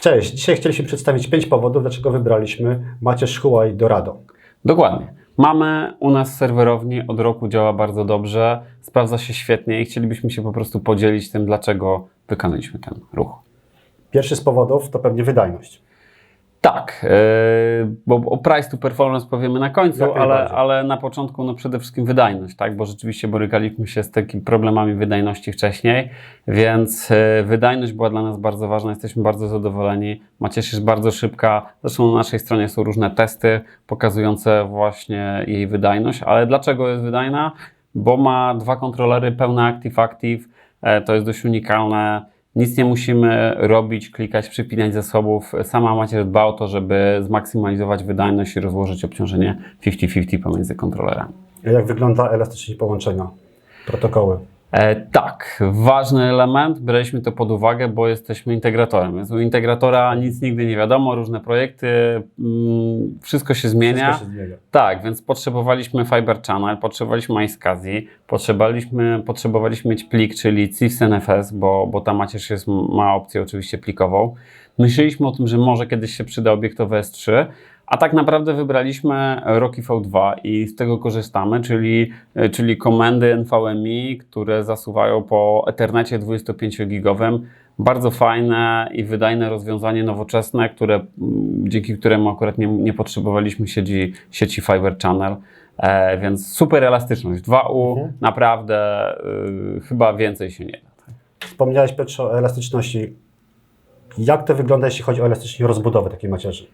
Cześć, dzisiaj chcieliśmy przedstawić pięć powodów, dlaczego wybraliśmy Macierz Huawei Dorado. Dokładnie. Mamy u nas serwerowni, od roku działa bardzo dobrze, sprawdza się świetnie i chcielibyśmy się po prostu podzielić tym, dlaczego wykonaliśmy ten ruch. Pierwszy z powodów to pewnie wydajność. Tak, yy, bo o price to performance powiemy na końcu, Jak ale, ale na początku no przede wszystkim wydajność, tak? bo rzeczywiście borykaliśmy się z takimi problemami wydajności wcześniej, więc yy, wydajność była dla nas bardzo ważna, jesteśmy bardzo zadowoleni. Macierz jest bardzo szybka, zresztą na naszej stronie są różne testy pokazujące właśnie jej wydajność, ale dlaczego jest wydajna? Bo ma dwa kontrolery pełne Active-Active, e, to jest dość unikalne. Nic nie musimy robić, klikać, przypinać zasobów. Sama Macierz dba o to, żeby zmaksymalizować wydajność i rozłożyć obciążenie 50-50 pomiędzy kontrolerami. Jak wygląda elastyczność połączenia? Protokoły. E, tak, ważny element, braliśmy to pod uwagę, bo jesteśmy integratorem. Więc u integratora nic nigdy nie wiadomo, różne projekty, mm, wszystko się zmienia. Wszystko się zmienia. Tak, więc potrzebowaliśmy Fiber Channel, potrzebowaliśmy iSCSI, potrzebowaliśmy, potrzebowaliśmy mieć plik, czyli CIFS NFS, bo, bo ta macierz jest, ma opcję oczywiście plikową. Myśleliśmy o tym, że może kiedyś się przyda obiektowe S3, a tak naprawdę wybraliśmy Rocky V2 i z tego korzystamy, czyli, czyli komendy NVMe, które zasuwają po Ethernecie 25-gigowym. Bardzo fajne i wydajne rozwiązanie nowoczesne, które, dzięki któremu akurat nie, nie potrzebowaliśmy sieci, sieci Fiber Channel. E, więc super elastyczność. 2U, Mhm. naprawdę y, chyba więcej się nie da. Wspomniałeś Piotrze o elastyczności. Jak to wygląda, jeśli chodzi o elastyczność rozbudowy takiej macierzy?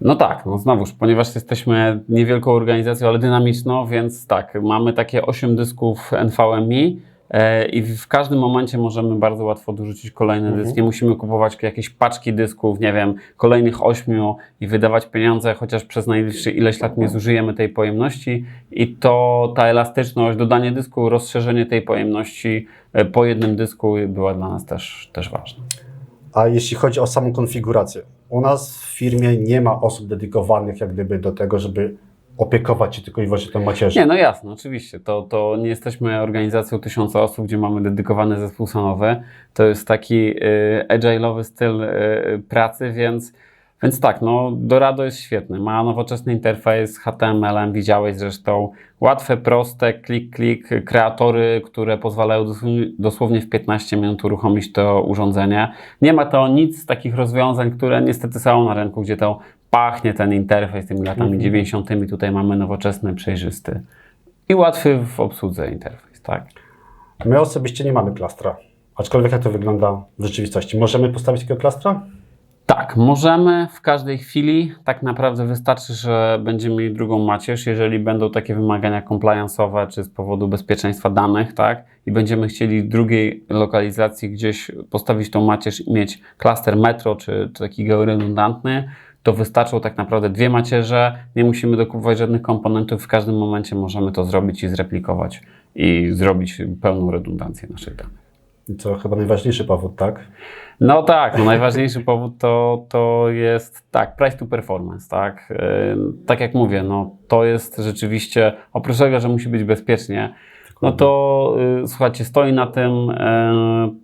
No tak, no znowuż, ponieważ jesteśmy niewielką organizacją, ale dynamiczną, więc tak, mamy takie 8 dysków NVMe i w każdym momencie możemy bardzo łatwo dorzucić kolejny Mhm. dysk. Nie musimy kupować jakieś paczki dysków, nie wiem, kolejnych 8 i wydawać pieniądze, chociaż przez najbliższy ileś lat nie zużyjemy tej pojemności i to ta elastyczność, dodanie dysku, rozszerzenie tej pojemności e, po jednym dysku była dla nas też, też ważna. A jeśli chodzi o samą konfigurację, u nas w firmie nie ma osób dedykowanych jak gdyby do tego, żeby opiekować się tylko i wyłącznie tą macierzą. Nie, no jasne, oczywiście. To, to nie jesteśmy organizacją tysiąca osób, gdzie mamy dedykowany zespół sanowy. To jest taki y, agile'owy styl y, pracy, więc, więc tak, no Dorado jest świetny. Ma nowoczesny interfejs z HTML-em, widziałeś zresztą. Łatwe, proste, klik, klik, kreatory, które pozwalają dosłownie, dosłownie w 15 minut uruchomić to urządzenie. Nie ma to nic z takich rozwiązań, które niestety są na rynku, gdzie to pachnie ten interfejs tymi latami Mhm. 90. Tutaj mamy nowoczesny, przejrzysty i łatwy w obsłudze interfejs, tak? My osobiście nie mamy klastra. Aczkolwiek jak to wygląda w rzeczywistości? Możemy postawić takiego klastra? Tak, możemy w każdej chwili. Tak naprawdę wystarczy, że będziemy mieli drugą macierz, jeżeli będą takie wymagania compliance'owe, czy z powodu bezpieczeństwa danych, tak? I będziemy chcieli w drugiej lokalizacji gdzieś postawić tą macierz i mieć klaster metro, czy, czy taki georedundantny, to wystarczą tak naprawdę dwie macierze. Nie musimy dokupować żadnych komponentów. W każdym momencie możemy to zrobić i zreplikować i zrobić pełną redundancję naszych danych. To chyba najważniejszy powód, tak? No tak, no najważniejszy powód to, to jest tak, price to performance, tak. Tak jak mówię, no to jest rzeczywiście, oprócz tego, że musi być bezpiecznie, no to yy, słuchajcie, stoi na tym yy,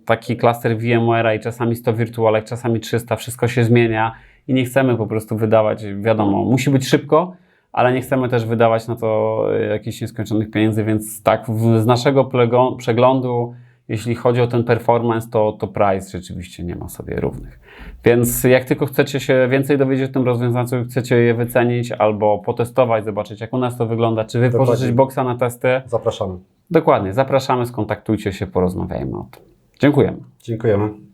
taki klaster VMware'a i czasami 100 wirtualek, czasami 300, wszystko się zmienia i nie chcemy po prostu wydawać, wiadomo, musi być szybko, ale nie chcemy też wydawać na to y, jakichś nieskończonych pieniędzy, więc tak, z naszego plego- przeglądu, jeśli chodzi o ten performance, to, to price rzeczywiście nie ma sobie równych. Więc jak tylko chcecie się więcej dowiedzieć o tym rozwiązaniu, chcecie je wycenić albo potestować, zobaczyć jak u nas to wygląda, czy wypożyczyć boksa na testy, Zapraszamy. dokładnie, zapraszamy, skontaktujcie się, porozmawiajmy o tym. Dziękujemy. Dziękujemy.